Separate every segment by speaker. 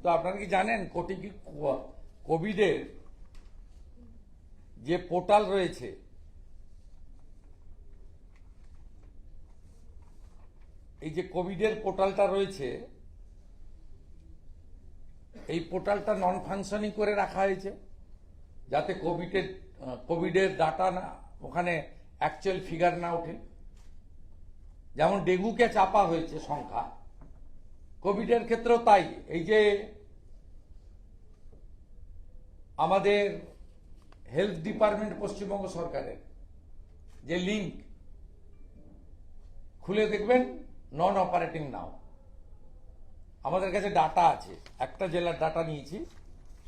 Speaker 1: কিন্তু আপনারা কি জানেন কোটি কি কোভিডের যে পোর্টাল রয়েছে, এই যে কোভিডের পোর্টালটা রয়েছে, এই পোর্টালটা নন ফাংশনিং করে রাখা হয়েছে, যাতে কোভিডের কোভিডের ডাটা না, ওখানে অ্যাকচুয়াল ফিগার না ওঠে। যেমন ডেঙ্গুকে চাপা হয়েছে সংখ্যা। কোভিডের ক্ষেত্রেও তাই। এই যে আমাদের হেলথ ডিপার্টমেন্ট পশ্চিমবঙ্গ সরকারের যে লিঙ্ক, খুলে দেখবেন নন অপারেটিং নাও আমাদের কাছে ডাটা আছে। একটা জেলার ডাটা নিয়েছি,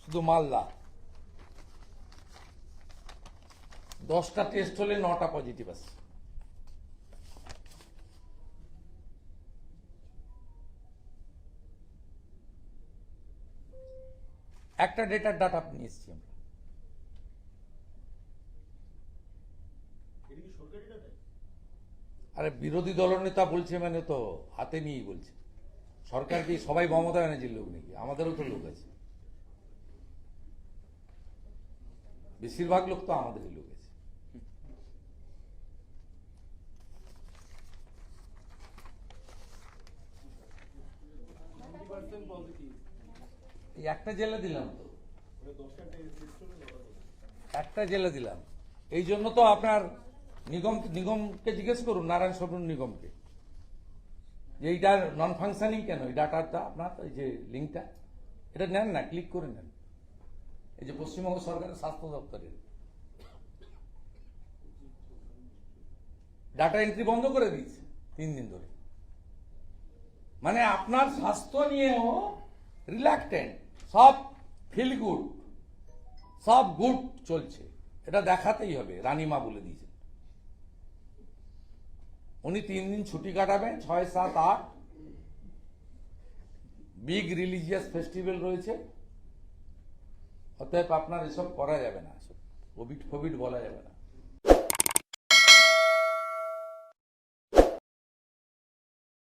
Speaker 1: শুধু মালদা। দশটা টেস্ট হলে নটা পজিটিভ আসছে একটা ডেটার ডাটা নিয়ে এসেছি আমরা। আরে বিরোধী দলনেতা বলছে মানে তো হাতে নিয়েই বলছে। সরকার কি সবাই মমতা ব্যানার্জির লোক নাকি? আমাদেরও তো লোক আছে। বেশিরভাগ লোক তো আমাদেরই লোক আছে।
Speaker 2: পজিটিভ
Speaker 1: এই একটা জেলা দিলাম। একটা জেলা দিলাম। এই জন্য তো আপনার নিগম, নিগমকে জিজ্ঞেস করুন, নারায়ণ স্বরূপ নিগমকে। যে এইটা নন ফাংশনিং কেন? এই ডাটাটা আপনার, এই যে লিঙ্কটা, এটা নেন না, ক্লিক করে নেন। এই যে পশ্চিমবঙ্গ সরকারের স্বাস্থ্য দপ্তরের। ডাটা এন্ট্রি বন্ধ করে দিয়েছে তিন দিন ধরে। মানে আপনার স্বাস্থ্য নিয়েও রিল্যাক্টেন্ট। সব ফিল গুড সব গুড চলছে। এটা দেখাতেই হবে, রানীমা বলে দিয়েছেন উনি তিন দিন ছুটি কাটাবেন, ছয়, সাত, আট। বিগ রিলিজিয়াস ফেস্টিভ্যাল রয়েছে। অতএব আপনার এসব করা যাবে না কোভিড ফোভিড বলা যাবে না।